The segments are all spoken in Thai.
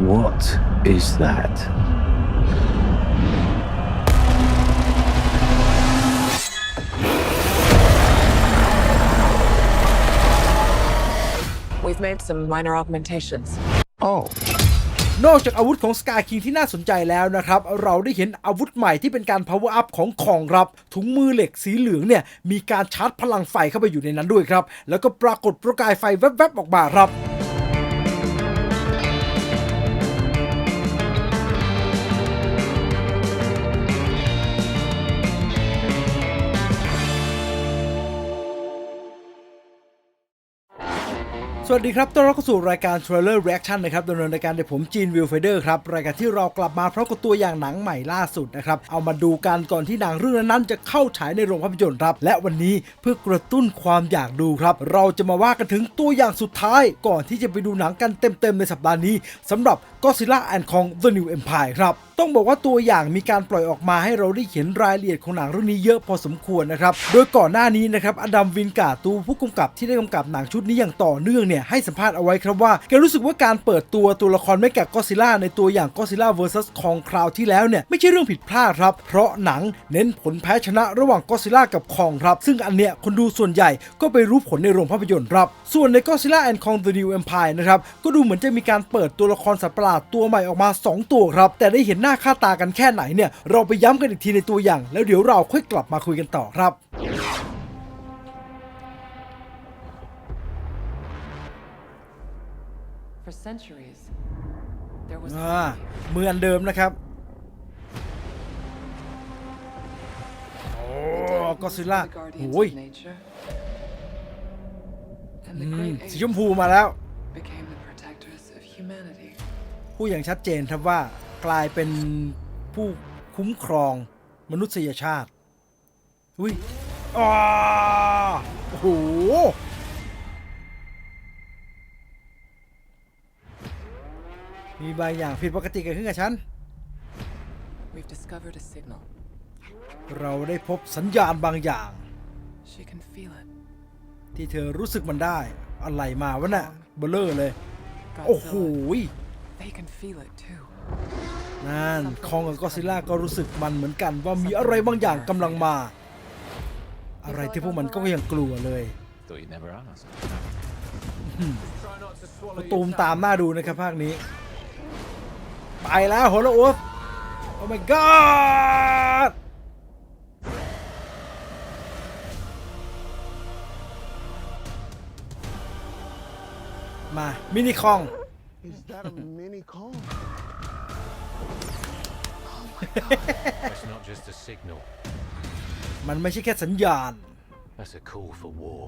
What is that? We've made some minor augmentations. Oh, นอกจากอาวุธของ Sky King ที่น่าสนใจแล้วนะครับ เราได้เห็นอาวุธใหม่ที่เป็นการ power up ของของรับ ถุงมือเหล็กสีเหลืองเนี่ย มีการชาร์จพลังไฟเข้าไปอยู่ในนั้นด้วยครับ แล้วก็ปรากฏประกายไฟแวบๆออกมาครับ สวัสดีครับ ต้อนรับเข้าสู่รายการ Trailer Reaction นะครับดำเนินรายการโดยผมจีนวิลไฟเดอร์ครับ รายการที่เรากลับมาพร้อมกับตัวอย่างหนังใหม่ล่าสุดนะครับ เอามาดูกันก่อนที่หนังเรื่องนั้นจะเข้าฉายในโรงภาพยนตร์ครับ และวันนี้เพื่อกระตุ้นความอยากดูครับ เราจะมาว่ากันถึงตัวอย่างสุดท้าย ก่อนที่จะไปดูหนังกันเต็มๆในสัปดาห์นี้สำหรับ Godzilla and Kong The New Empire ครับ ต้องบอกว่าตัวอย่างมีการปล่อยออกมาให้เราได้เห็นรายละเอียดของหนังเรื่องนี้เยอะพอสมควรนะครับ โดยก่อนหน้านี้นะครับอดัมวินการ์ตูผู้กำกับที่ได้กำกับหนังชุดนี้อย่างต่อเนื่องเนี่ยให้สัมภาษณ์เอาไว้ครับว่าแกรู้สึกว่าการเปิดตัวตัวละครแม่แกก็ซิล่าในตัวอย่างก็ซิล่า vs คองคราวที่แล้วเนี่ยไม่ใช่เรื่องผิดพลาดครับ เพราะหนังเน้นผลแพ้ชนะระหว่างก็ซิล่ากับคองครับ ซึ่งอันเนี้ยคนดูส่วนใหญ่ก็ไปรู้ผลในโรงภาพยนตร์ครับ ส่วนใน Godzilla and Kong the New Empire นะครับก็ดูเหมือนจะมีการเปิดตัวละครสัตว์ประหลาดตัวใหม่ออกมา 2 ตัวครับแต่ได้เห็นหน้าค่าตากันแค่ไหนเนี่ย เราไปย้ำกันอีกทีในตัวอย่าง แล้วเดี๋ยวเราค่อยกลับมาคุยกันต่อครับ For centuries, there was อ่าเหมือนเดิมนะครับโอ้ก็ซิล่า the guardians โอ้ย of nature, and the อืม great สี apes ชมพูมาแล้ว became the protectors of humanity. ผู้อย่างชัดเจนครับว่า กลายเป็นผู้คุ้มครองมนุษยชาติ อุ้ยอ้าโอ้โหมีบางอย่างผิดปกติเกิดขึ้นกับฉัน We've discovered a signal. เราได้พบสัญญาณบางอย่าง She can feel it. ที่เธอรู้สึกมันได้ อะไรมาวะน่ะเบลเลอร์เลย โอ้โห Godzilla, they can feel it too. นั่นคองกับก็อดซิลล่าก็รู้สึกมันเหมือนกันว่ามีอะไรบางอย่างกำลังมา อะไรที่พวกมันก็ยังกลัวเลย thought you'd never ask. ก็ตูมตามหน้าดูนะครับภาคนี้ ไปแล้วโหละอุฟโอ้ my god มา มินิคอง That's not just a signal. มันไม่ใช่แค่สัญญาณ That's a call for war.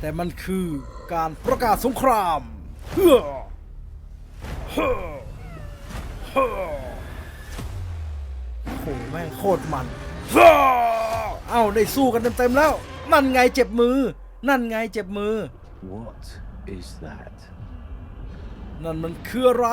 แต่มันคือการประกาศสงครามเฮ้อเฮ้อเฮ้อโอ้โหแม่งโคตรมันเฮ้อเอ้าได้สู้กันเต็มๆแล้ว นั่นไงเจ็บมือ นั่นไงเจ็บมือ What is that? นั่นมันคืออะไร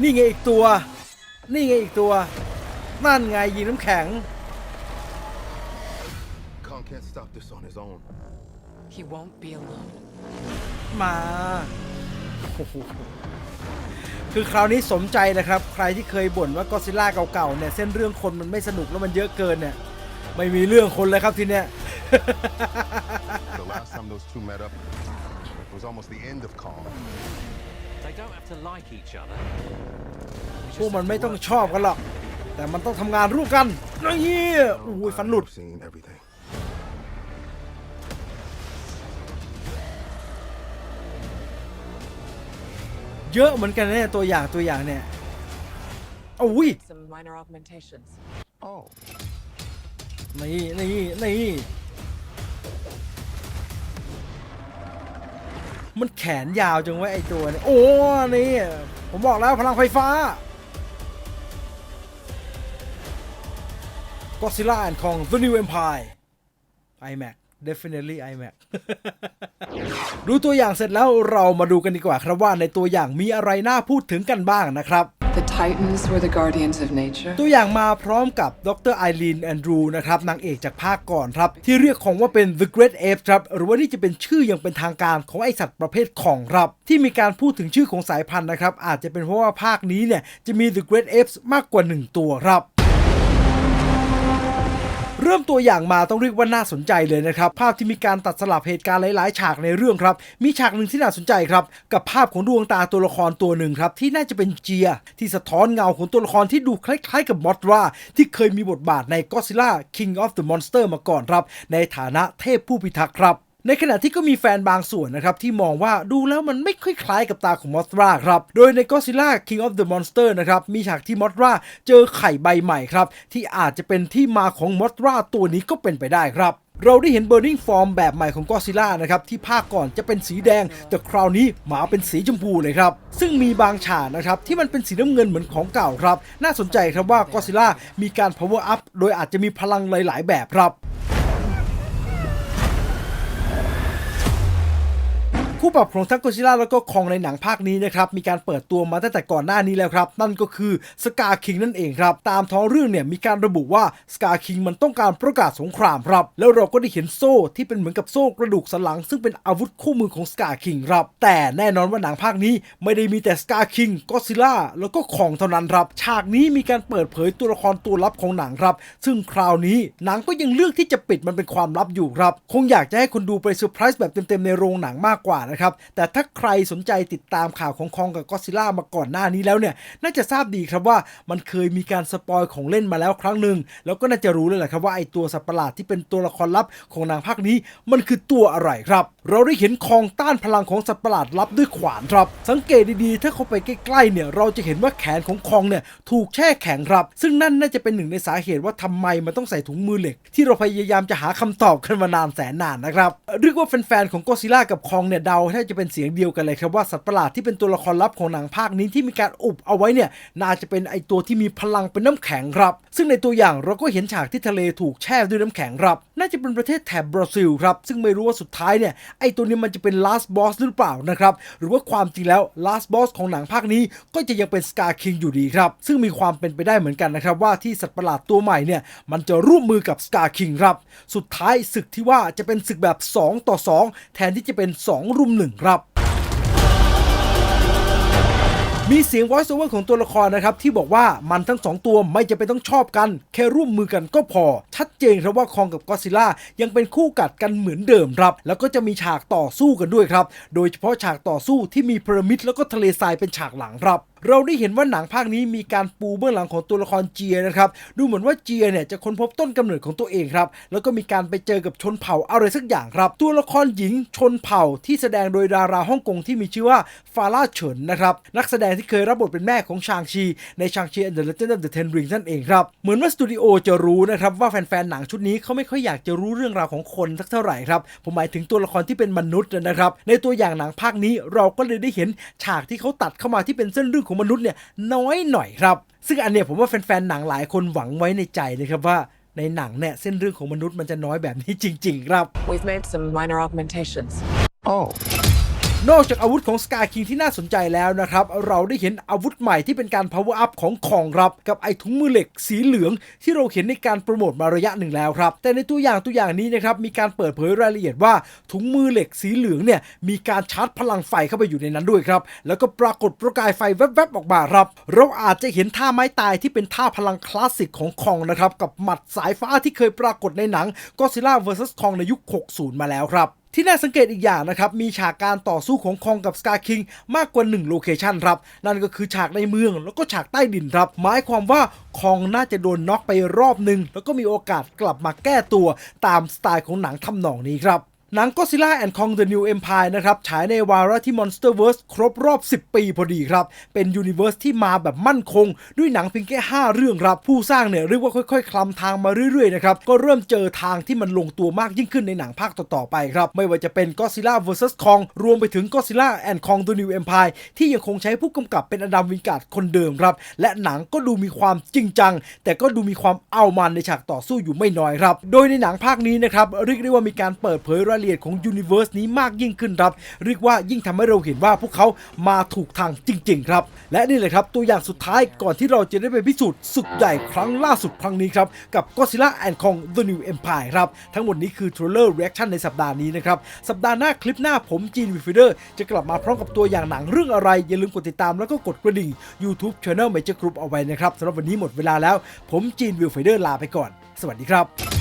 นี่ไงอีกตัว นี่ไงอีกตัว นั่นไงยิงน้ำแข็ง Kong can't stop this on his own. He won't be alone. มาโอ้โหคือคราวนี้สมใจนะครับ ใครที่เคยบ่นว่าก็ซิล่าเก่าๆเนี่ย เส้นเรื่องคนมันไม่สนุกแล้วมันเยอะเกินเนี่ย ไม่มีเรื่องคนเลยครับทีเนี้ย The last time those two met up was almost the end of Kong. They don't have to like each other. พวกมันไม่ต้องชอบกันหรอก แต่มันต้องทำงานร่วมกันนี่อุ้ยฟันหลุด I've seen everything. เยอะเหมือนกันเนี่ยตัวอย่างตัวอย่างเนี่ยอุ้ย Some minor augmentations. Oh, นี่นี่นี่มันแขนยาวจังวะไอตัวเนี่ยโอ้ นี่ ผมบอกแล้วพลังไฟฟ้า Godzilla and Kong The New Empire iMac definitely iMac ดูตัวอย่างเสร็จแล้วเรามาดูกันดีกว่าครับว่าในตัวอย่างมีอะไรน่าพูดถึงกันบ้างนะครับ The Titans were the guardians of nature. ตัวอย่างมาพร้อมกับดรไอรีนแอนดรูนะครับนางเอกจากภาคก่อนครับ ที่เรียกของว่าเป็น The Great Apes ครับ หรือว่านี่จะเป็นชื่ออย่างเป็นทางการของไอสัตว์ประเภทของครับ ที่มีการพูดถึงชื่อของสายพันธุ์นะครับ อาจจะเป็นเพราะว่าภาคนี้เนี่ย จะมี The Great Apes มากกว่า 1 ตัวครับ เริ่มตัวอย่างมาต้องเรียกว่าน่าสนใจเลยนะครับ ภาพที่มีการตัดสลับเหตุการณ์หลาย ๆ ฉากในเรื่องครับ มีฉากหนึ่งที่น่าสนใจครับ กับภาพของดวงตาตัวละครตัวหนึ่งครับ ที่น่าจะเป็นเจีย ที่สะท้อนเงาของตัวละครที่ดูคล้าย ๆ กับมอสราที่เคยมีบทบาทใน Godzilla King of the Monster มาก่อนครับ ในฐานะเทพผู้พิทักษ์ครับ ในขณะที่ก็มีแฟนบางส่วนนะครับ ที่มองว่าดูแล้วมันไม่ค่อยคล้ายกับตาของมอสราครับ โดยใน Godzilla King of the Monster นะครับ มีฉากที่มอสราเจอไข่ใบใหม่ครับ ที่อาจจะเป็นที่มาของมอสราตัวนี้ก็เป็นไปได้ครับเราได้เห็น Burning Form แบบใหม่ของ Godzilla นะครับ ที่ภาคก่อนจะเป็นสีแดง แต่คราวนี้หมาเป็นสีชมพูเลยครับ ซึ่งมีบางฉากนะครับ ที่มันเป็นสีน้ำเงินเหมือนของเก่าครับ น่าสนใจครับว่า Godzilla มีการ power up โดยอาจจะมีพลังหลาย ๆ แบบครับ คู่ปรับของทั้งโกซิล่าแล้วก็คองในหนังภาคนี้นะครับมีการเปิดตัวมาตั้งแต่ก่อนหน้านี้แล้วครับ นั่นก็คือสกาคิงนั่นเองครับ ตามท้องเรื่องเนี่ยมีการระบุว่าสกาคิงมันต้องการประกาศสงครามครับ แล้วเราก็ได้เห็นโซ่ที่เป็นเหมือนกับโซ่กระดูกสันหลัง ซึ่งเป็นอาวุธคู่มือของสกาคิงครับ แต่แน่นอนว่าหนังภาคนี้ไม่ได้มีแต่สกาคิงก็ซิล่าแล้วก็คองเท่านั้นครับ ฉากนี้มีการเปิดเผยตัวละครตัวลับของหนังครับ ซึ่งคราวนี้หนังก็ยังเลือกที่จะปิดมันเป็นความลับอยู่ครับ คงอยากจะให้คนดูไปเซอร์ไพรส์แบบเต็มๆในโรงหนังมากกว่านะครับ แต่ถ้าใครสนใจติดตามข่าวของคองกับก็ซิล่ามาก่อนหน้านี้แล้วเนี่ย น่าจะทราบดีครับว่ามันเคยมีการสปอยของเล่นมาแล้วครั้งหนึ่ง แล้วก็น่าจะรู้เลยแหละครับว่าไอตัวสัตว์ประหลาดที่เป็นตัวละครลับของนังภาคนี้ มันคือตัวอะไรครับ เราได้เห็นคองต้านพลังของสัตว์ประหลาดลับด้วยขวานครับ สังเกตดีๆ ถ้าเข้าไปใกล้ๆเนี่ย เราจะเห็นว่าแขนของคองเนี่ยถูกแช่แข็งครับ ซึ่งนั่นน่าจะเป็นหนึ่งในสาเหตุว่าทำไมมันต้องใส่ถุงมือเหล็ก ที่เราพยายามจะหาคำตอบกันมานานแสนนานนะครับเรียกว่าแฟนๆของก็ซิล่ากับคองเนี่ยเดาถ้าจะเป็นเสียงเดียวกันเลยครับว่าสัตว์ประหลาดที่เป็นตัวละครลับของหนังภาคนี้ที่มีการอุบเอาไว้เนี่ยน่าจะเป็นไอตัวที่มีพลังเป็นน้ำแข็งครับ ซึ่งในตัวอย่างเราก็เห็นฉากที่ทะเลถูกแช่ด้วยน้ำแข็งครับน่าจะเป็นประเทศแถบบราซิลครับซึ่งไม่รู้ว่าสุดท้ายเนี่ยไอตัวนี้มันจะเป็น last boss หรือเปล่านะครับหรือว่าความจริงแล้ว last boss ของหนังภาคนี้ก็จะยังเป็น Scar King อยู่ดีครับซึ่งมีความเป็นไปได้เหมือนกันนะครับว่าที่สัตว์ประหลาดตัวใหม่เนี่ยมันจะร่วมมือกับ Scar King ครับสุดท้ายศึกที่ว่าจะเป็นศึกแบบ 2 ต่อ 2 แทนที่จะเป็น 2 รุม1ครับ มีเสียง voice over ของตัวละครนะครับ ที่บอกว่ามันทั้งสองตัวไม่จะเป็นต้องชอบกัน แค่ร่วมมือกันก็พอ ชัดเจนครับว่าคองกับก็ซิล่ายังเป็นคู่กัดกันเหมือนเดิมครับ แล้วก็จะมีฉากต่อสู้กันด้วยครับ โดยเฉพาะฉากต่อสู้ที่มีพีระมิดแล้วก็ทะเลทรายเป็นฉากหลังครับเราได้เห็นว่าหนังภาคนี้มีการปูเบื้องหลังของตัวละครเจียนะครับ ดูเหมือนว่าเจียเนี่ยจะค้นพบต้นกำเนิดของตัวเองครับ แล้วก็มีการไปเจอกับชนเผ่าอะไรสักอย่างครับ ตัวละครหญิงชนเผ่าที่แสดงโดยดาราฮ่องกงที่มีชื่อว่าฟาร่าเฉินนะครับ นักแสดงที่เคยรับบทเป็นแม่ของชางชี ในชางชี and the Legend of the Ten Rings นั่นเองครับ เหมือนว่าสตูดิโอจะรู้นะครับว่าแฟนๆหนังชุดนี้เขาไม่ค่อยอยากจะรู้เรื่องราวของคนสักเท่าไหร่ครับ ผมหมายถึงตัวละครที่เป็นมนุษย์นะครับ ในตัวอย่างหนังภาคนี้เราก็เลยได้เห็นฉากที่เขาตัดเข้ามาที่เป็นเส้นเรื่องของมนุษย์เนี่ยน้อยหน่อยครับ ซึ่งอันเนี้ยผมว่าแฟนๆหนังหลายคนหวังไว้ในใจนะครับว่าในหนังเนี่ยเส้นเรื่องของมนุษย์มันจะน้อยแบบนี้จริง ๆ ครับ We've made some minor augmentations. Oh, นอกจากอาวุธของสกาคิงที่น่าสนใจแล้วนะครับ เราได้เห็นอาวุธใหม่ที่เป็นการ power up ของของรับ กับไอ้ถุงมือเหล็กสีเหลือง ที่เราเห็นในการโปรโมทมาระยะหนึ่งแล้วครับ แต่ในตัวอย่างตัวอย่างนี้นะครับ มีการเปิดเผยรายละเอียดว่าถุงมือเหล็กสีเหลืองเนี่ยมีการชาร์จพลังไฟเข้าไปอยู่ในนั้นด้วยครับ แล้วก็ปรากฏประกายไฟแวบๆออกมาครับ เราอาจจะเห็นท่าไม้ตายที่เป็นท่าพลังคลาสสิกของคองนะครับกับหมัดสายฟ้าที่เคยปรากฏในหนัง Godzilla vs Kong ในยุค 60 มาแล้วครับ ที่น่าสังเกตอีกอย่างนะครับ มีฉากการต่อสู้ของคองกับสกาคิงมากกว่า 1 โลเคชันครับ นั่นก็คือฉากในเมืองแล้วก็ฉากใต้ดินครับ หมายความว่าคองน่าจะโดนน็อกไปรอบหนึ่งแล้วก็มีโอกาสกลับมาแก้ตัวตามสไตล์ของหนังทำนองนี้ครับ หนัง Godzilla and Kong the New Empire นะครับฉายในวาระที่ Monsterverse ครบรอบ 10 ปีพอดีครับ เป็นยูนิเวอร์สที่มาแบบมั่นคง ด้วยหนังเพียงแค่ 5 เรื่องครับ ผู้สร้างเนี่ยเรียกว่าค่อยๆ คลำทางมาเรื่อยๆนะครับ ก็เริ่มเจอทางที่มันลงตัวมากยิ่งขึ้นในหนังภาคต่อๆไปครับ ไม่ว่าจะเป็น Godzilla vs Kong รวมไปถึง Godzilla and Kong the New Empire ที่ยังคงใช้ผู้กำกับเป็นอดัมวินการ์ดคนเดิมครับและหนังก็ดูมีความจริงจัง แต่ก็ดูมีความเอามันในฉากต่อสู้อยู่ไม่น้อยครับโดยในหนังภาคนี้นะครับเรียกได้ว่ามีการเปิดเผยรายายละเอียดของยูนิเวอร์สนี้มากยิ่งขึ้นครับ เรียกว่ายิ่งทำให้เราเห็นว่าพวกเขามาถูกทางจริง ๆ ครับ และนี่เลยครับตัวอย่างสุดท้ายก่อนที่เราจะได้ไปพิสูจน์ศึกใหญ่ครั้งล่าสุดครั้งนี้ครับ กับ Godzilla and Kong The New Empire ครับ ทั้งหมดนี้คือ Trailer Reaction ในสัปดาห์นี้นะครับ สัปดาห์หน้าคลิปหน้าผมจีนวิฟเดอร์จะกลับมาพร้อมกับตัวอย่างหนังเรื่องอะไร อย่าลืมกดติดตามแล้วก็กดกระดิ่ง YouTube Channel Major Group เอาไว้นะครับสำหรับวันนี้หมดเวลาแล้ว ผมจีนวิวไฟเดอร์ลาไปก่อน สวัสดีครับ